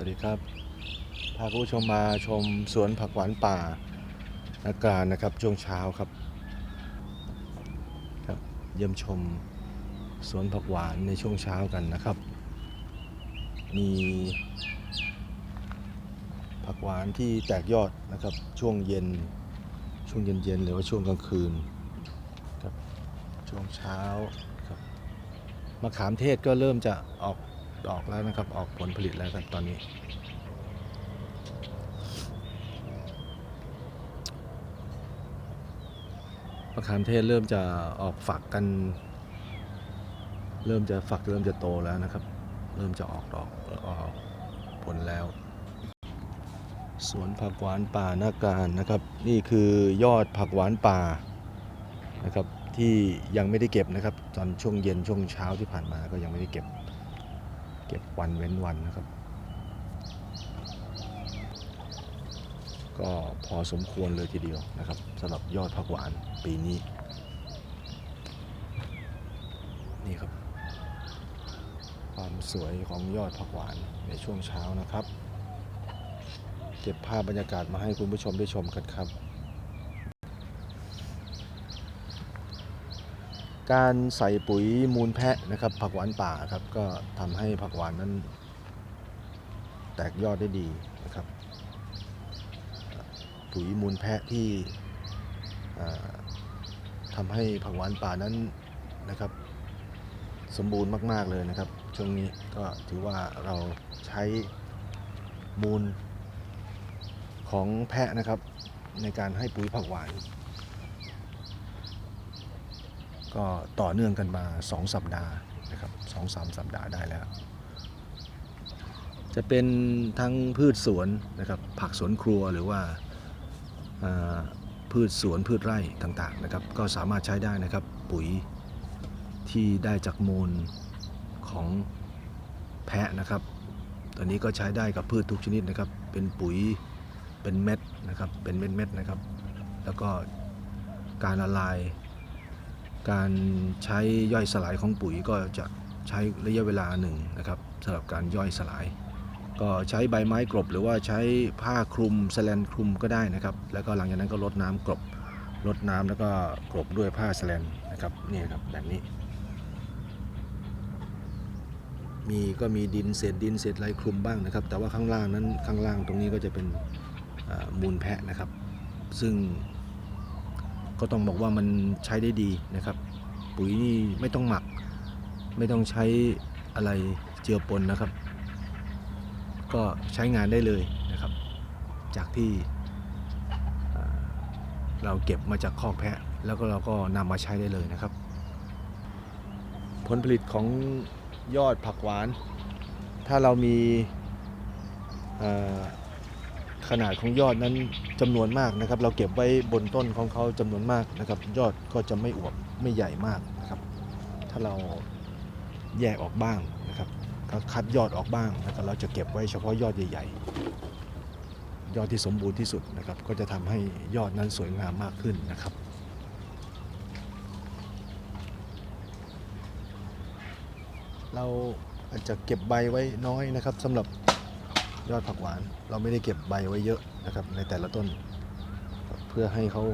วัสดีครับ พาคุณผู้ชมมาชมสวนผักหวานป่าอาการนะครับช่วงเช้าครับครับเยี่ยมชมสวนผักหวานในช่วงเช้ากันนะครับ มีผักหวานที่แตกยอดนะครับช่วงเย็นช่วงเย็นๆหรือว่าช่วงกลางคืนครับช่วงเช้าครับมะขามเทศก็เริ่มจะออก ดอกแล้วนะครับ ออกผลผลิตแล้วครับตอนนี้ มะขามเทศเริ่มจะออกฝักกัน เริ่มจะฝักเริ่มจะโตแล้วนะครับ เริ่มจะออกดอกออกผลแล้ว สวนผักหวานป่านาการนะครับ นี่คือยอดผักหวานป่านะครับที่ยังไม่ได้เก็บนะครับ ตอนช่วงเย็นช่วงเช้าที่ผ่านมาก็ยังไม่ได้เก็บ เก็บวันเว้นวันนะครับ ก็พอสมควรเลยทีเดียวนะครับสำหรับยอดผักหวานปีนี้ นี่ครับ ความสวยของยอดผักหวานในช่วงเช้านะครับ เก็บภาพบรรยากาศมาให้คุณผู้ชมได้ชมกันครับ การใส่ปุ๋ยมูลแพะนะครับ ผักหวานป่าครับก็ทำให้ผักหวานนั้น แตกยอดได้ดีนะครับ ปุ๋ยมูลแพะที่ทำให้ผักหวานป่านั้นนะครับ สมบูรณ์มาก ๆเลยนะครับ ช่วงนี้ก็ถือว่าเราใช้มูลของแพะนะครับในการให้ปุ๋ยผักหวาน ก็ต่อเนื่องกันมา 2 สัปดาห์นะครับสองสามสัปดาห์ได้แล้ว จะเป็นทั้งพืชสวนนะครับผักสวนครัวหรือว่าาพืชสวนพืชไร่ต่างๆนะครับ ก็สามารถใช้ได้นะครับปุ๋ยที่ได้จากมูลของแพะนะครับตัวนี้ก็ใช้ได้กับพืชทุกชนิดนะครับ เป็นปุ๋ยเป็นเม็ดนะครับเป็นเม็ดๆนะครับ แล้วก็การละลาย การใช้ย่อยสลายของปุ๋ยก็จะใช้ระยะเวลาหนึ่งนะครับสำหรับการย่อยสลาย ก็ใช้ใบไม้กลบ หรือว่าใช้ผ้าคลุมสแลนคลุมก็ได้นะครับ แล้วก็หลังจากนั้นก็ลดน้ำกลบลดน้ำแล้วก็กลบด้วยผ้าสแลนนะครับนี่ครับแบบนี้ มีก็มีดินเศษดินเศษไรคลุมบ้างนะครับ แต่ว่าข้างล่างนั้นข้างล่างตรงนี้ก็จะเป็นมูลแพะนะครับ ซึ่ง ก็ต้องบอกว่ามันใช้ได้ดีนะครับ ปุ๋ยนี่ไม่ต้องหมัก ไม่ต้องใช้อะไรเจือปนนะครับ ก็ใช้งานได้เลยนะครับ จากที่เราเก็บมาจากคอกแพะ แล้วก็เราก็นำมาใช้ได้เลยนะครับ ผลผลิตของยอดผักหวาน ถ้าเรามี ขนาดของยอดนั้นจำนวนมากนะครับ เราเก็บไว้บนต้นของเขาจำนวนมากนะครับ ยอดก็จะไม่อวบไม่ใหญ่มากนะครับ ถ้าเราแยกออกบ้างนะครับก็คัดยอดออกบ้างแล้วก็เราจะเก็บไว้เฉพาะยอดใหญ่ ๆ ยอดที่สมบูรณ์ที่สุดนะครับ ก็จะทำให้ยอดนั้นสวยงามมากขึ้นนะครับเราอาจจะเก็บใบไว้น้อยนะครับสำหรับ ยอดผักหวาน เราไม่ได้เก็บใบไว้เยอะนะครับ ในแต่ละต้น เพื่อให้เขา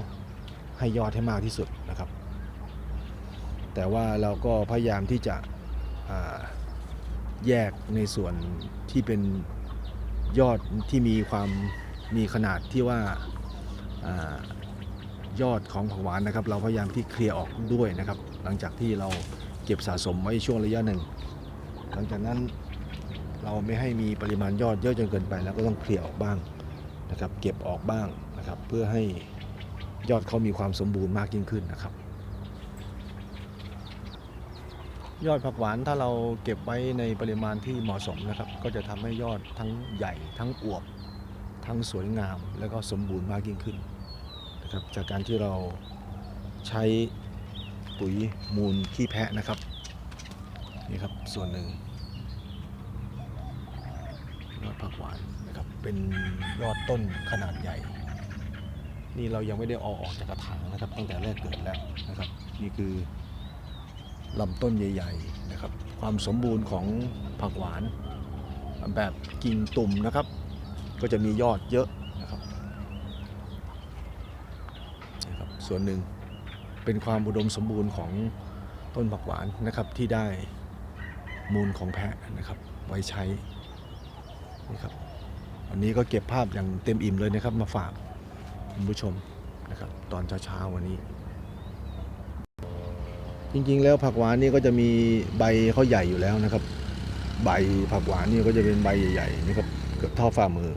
ให้ยอดให้มากที่สุดนะครับ แต่ว่าเราก็พยายามที่จะแยกในส่วนที่เป็นยอดที่มีความมีขนาดที่ว่าอายอดของผักหวานนะครับ เราพยายามที่เคลียร์ออกด้วยนะครับ หลังจากที่เราเก็บสะสมไว้ช่วงระยะหนึ่ง หลังจากนั้น เราไม่ให้มีปริมาณยอดเยอะจนเกินไป แล้วก็ต้องเคลียร์ออกบ้างนะครับ เก็บออกบ้างนะครับ เพื่อให้ยอดเขามีความสมบูรณ์มากยิ่งขึ้นนะครับ ยอดผักหวานถ้าเราเก็บไว้ในปริมาณที่เหมาะสมนะครับ ก็จะทำให้ยอดทั้งใหญ่ ทั้งอวบ ทั้งสวยงาม แล้วก็สมบูรณ์มากยิ่งขึ้นนะครับ จากการที่เราใช้ปุ๋ยมูลขี้แพะนะครับนี่ครับส่วนหนึ่ง ยอดผักหวานนะครับ เป็นยอดต้นขนาดใหญ่ นี่เรายังไม่ได้เอาออกจากกระถางนะครับ ตั้งแต่แรกเกิดแล้วนะครับ นี่คือลำต้นใหญ่ ๆนะครับ ความสมบูรณ์ของผักหวาน แบบกิ่งตุ่มนะครับ ก็จะมียอดเยอะนะครับนะครับ ส่วนหนึ่งเป็นความอุดมสมบูรณ์ของต้นผักหวานนะครับที่ได้มูลของแพะนะครับไว้ใช้ นี่ครับวันนี้ก็เก็บภาพอย่างเต็มอิ่มเลยนะครับ มาฝากคุณผู้ชมนะครับ ตอนเช้าๆวันนี้ จริงๆแล้วผักหวานนี่ก็จะมีใบเขาใหญ่อยู่แล้วนะครับ ใบผักหวานนี่ก็จะเป็นใบใหญ่ๆนะครับเกือบเท่าฝ่ามือ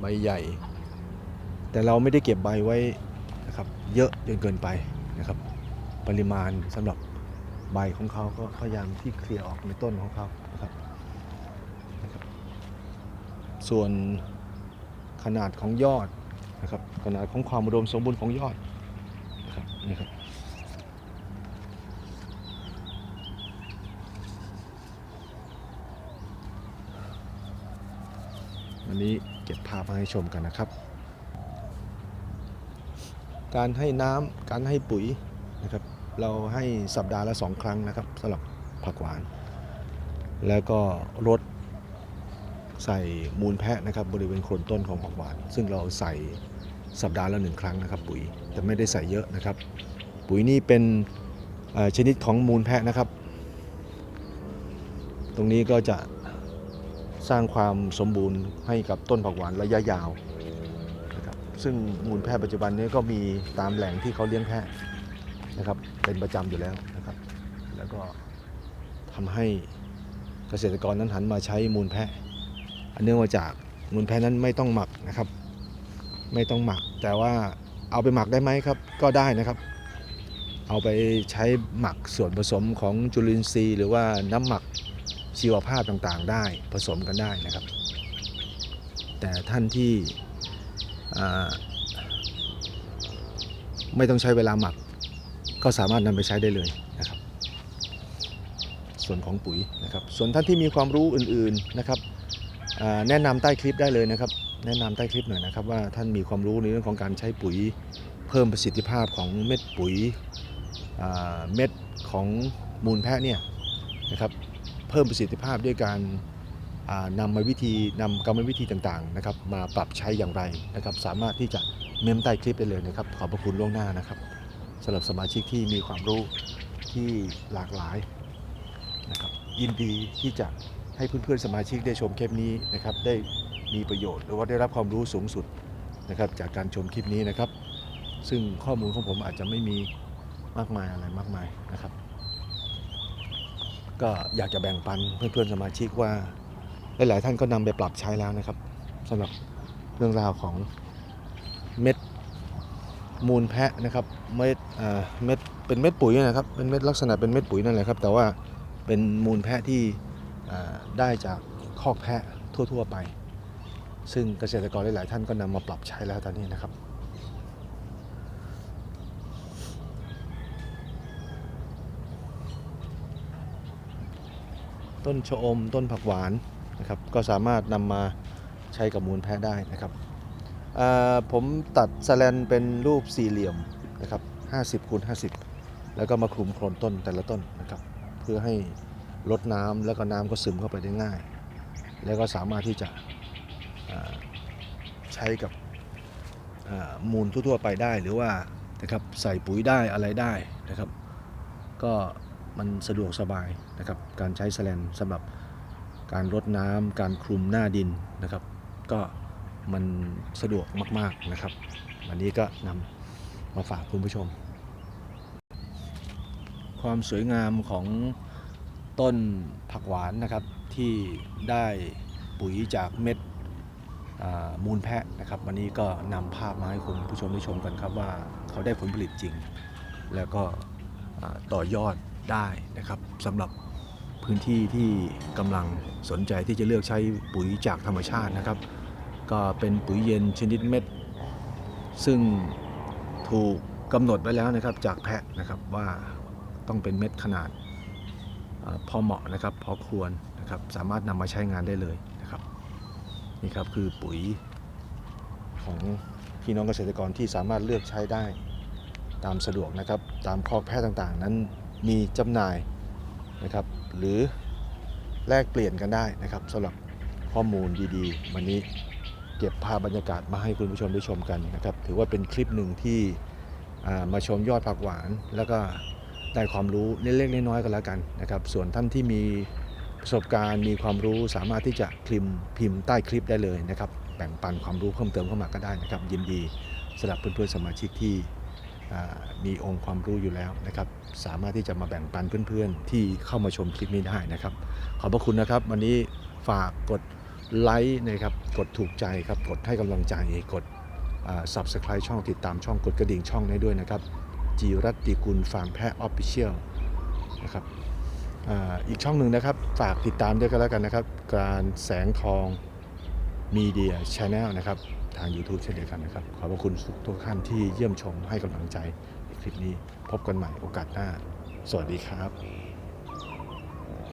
ใบใหญ่ แต่เราไม่ได้เก็บใบไว้นะครับ เยอะจนเกินไปนะครับ ปริมาณสำหรับใบของเขาก็พยายามที่เคลียร์ออกในต้นของเขานะครับนะครับ ส่วนขนาดของยอดนะครับขนาดของความอุดมสมบูรณ์ของยอดนะครับนี่ครับวันนี้เก็บภาพมาให้ชมกันนะครับ การให้น้ำการให้ปุ๋ยนะครับ เราให้สัปดาห์ละสองครั้งนะครับสำหรับผักหวาน แล้วก็รด ใส่มูลแพะนะครับบริเวณโคนต้นของผักหวาน ซึ่งเราใส่สัปดาห์ละหนึ่งครั้งนะครับ ปุ๋ยแต่ไม่ได้ใส่เยอะนะครับ ปุ๋ยนี่เป็นชนิดของมูลแพะนะครับ ตรงนี้ก็จะสร้างความสมบูรณ์ให้กับต้นผักหวานระยะยาวนะครับซึ่งมูลแพะปัจจุบันนี้ก็มีตามแหล่งที่เขาเลี้ยงแพะนะครับเป็นประจำอยู่แล้วนะครับ แล้วก็ทำให้เกษตรกรนั้นหันมาใช้มูลแพะ เนื่องมาจากมูลแพะนั้นไม่ต้องหมักนะครับ ไม่ต้องหมัก แต่ว่าเอาไปหมักได้ไหมครับ ก็ได้นะครับ เอาไปใช้หมักส่วนผสมของจุลินทรีย์ หรือว่าน้ำหมักชีวภาพต่างๆ ได้ผสมกันได้นะครับ แต่ท่านที่ไม่ต้องใช้เวลาหมัก ก็สามารถนำไปใช้ได้เลยนะครับ ส่วนของปุ๋ยนะครับ ส่วนท่านที่มีความรู้อื่นๆนะครับ แนะนำใต้คลิปได้เลยนะครับ แนะนำใต้คลิปหน่อยนะครับ ว่าท่านมีความรู้ในเรื่องของการใช้ปุ๋ยเพิ่มประสิทธิภาพของเม็ดปุ๋ยเม็ดของมูลแพะเนี่ยนะครับเพิ่มประสิทธิภาพด้วยการอ่านำมาวิธีนำกรรมวิธีต่างๆนะครับมาปรับใช้อย่างไรนะครับ สามารถที่จะเมมใต้คลิปได้เลยนะครับ ขอบพระคุณล่วงหน้านะครับสำหรับสมาชิกที่มีความรู้ที่หลากหลายนะครับยินดีที่จะ ให้เพื่อนๆสมาชิกได้ชมคลิปนี้นะครับได้มีประโยชน์หรือว่าได้รับความรู้สูงสุดนะครับจากการชมคลิปนี้นะครับ ซึ่งข้อมูลของผมอาจจะไม่มีมากมายอะไรมากมายนะครับ ก็อยากจะแบ่งปันเพื่อนๆสมาชิกว่าหลายๆท่านก็นำไปปรับใช้แล้วนะครับสำหรับเรื่องราวของเม็ดมูลแพะนะครับเม็ดเม็ดเป็นเม็ดปุ๋ยนะครับเป็นเม็ดลักษณะเป็นเม็ดปุ๋ยนั่นแหละครับ แต่ว่าเป็นมูลแพะที่ ได้จากคอกแพะทั่ว ๆ ไป ซึ่งเกษตรกรหลาย ๆ ท่านก็นำมาปรับใช้แล้วตอนนี้นะครับต้นชะอมต้นผักหวานนะครับก็สามารถนำมาใช้กับมูลแพะได้นะครับผมตัดสแลนเป็นรูปสี่เหลี่ยมนะครับ50คูณ50 แล้วก็มาคลุมโคลนต้นแต่ละต้นนะครับเพื่อให้ ลดน้ำแล้วก็น้ำก็ซึมเข้าไปได้ง่าย แล้วก็สามารถที่จะใช้กับมูลทั่ว ๆ ไปได้หรือว่านะครับใส่ปุ๋ยได้อะไรได้นะครับ ก็มันสะดวกสบายนะครับ การใช้แสแลนสำหรับการรดน้ำการคลุมหน้าดินนะครับ ก็มันสะดวกมาก ๆนะครับ วันนี้ก็นำมาฝากคุณผู้ชม ความสวยงามของ ต้นผักหวานนะครับที่ได้ปุ๋ยจากเม็ดมูลแพะนะครับ วันนี้ก็นำภาพมาให้คุณผู้ชมได้ชมกันครับว่าเขาได้ผลผลิตจริง แล้วก็ต่อยอดได้นะครับสำหรับพื้นที่ที่กำลังสนใจที่จะเลือกใช้ปุ๋ยจากธรรมชาตินะครับ ก็เป็นปุ๋ยเย็นชนิดเม็ด ซึ่งถูกกำหนดไว้แล้วนะครับจากแพะนะครับว่าต้องเป็นเม็ดขนาด พอเหมาะนะครับพอควรนะครับสามารถนำมาใช้งานได้เลยนะครับนี่ครับคือปุ๋ยของพี่น้องเกษตรกรที่สามารถเลือกใช้ได้ตามสะดวกนะครับตามคอกแพทย์ต่างๆ นั้นมีจำหน่ายนะครับหรือแลกเปลี่ยนกันได้นะครับสำหรับข้อมูลดีๆ วันนี้เก็บภาพบรรยากาศมาให้คุณผู้ชมได้ชมกันนะครับ ถือว่าเป็นคลิปหนึ่งที่มาชมยอดผักหวาน แล้วก็ ได้ความรู้เล็กๆน้อยๆกันแล้วกันนะครับ ส่วนท่านที่มีประสบการณ์มีความรู้สามารถที่จะพิมพ์พิมพ์ใต้คลิปได้เลยนะครับ แบ่งปันความรู้เพิ่มเติมเข้ามาก็ได้นะครับ ยินดีสำหรับเพื่อนๆสมาชิกที่มีองค์ความรู้อยู่แล้วนะครับ สามารถที่จะมาแบ่งปันเพื่อนๆ ที่เข้ามาชมคลิปนี้ได้นะครับ ขอบพระคุณนะครับ วันนี้ฝากกดไลค์นะครับ กดถูกใจครับ กดให้กำลังใจ กด subscribe ช่องติดตามช่องกดกระดิ่งช่องให้ด้วยนะครับ จีรัตติกุลฟาร์มแพะออฟฟิเชียลนะครับอ,อีกช่องหนึ่งนะครับ ฝากติดตามด้วยกันแล้วกันนะครับ การแสงทองมีเดียชาแนลนะครับ ทาง YouTube เช่นเดียวกันนะครับ ขอบพระคุณทุกท่านที่เยี่ยมชมให้กำลังใจในคลิปนี้พบกันใหม่โอกาสหน้า สวัสดีครับ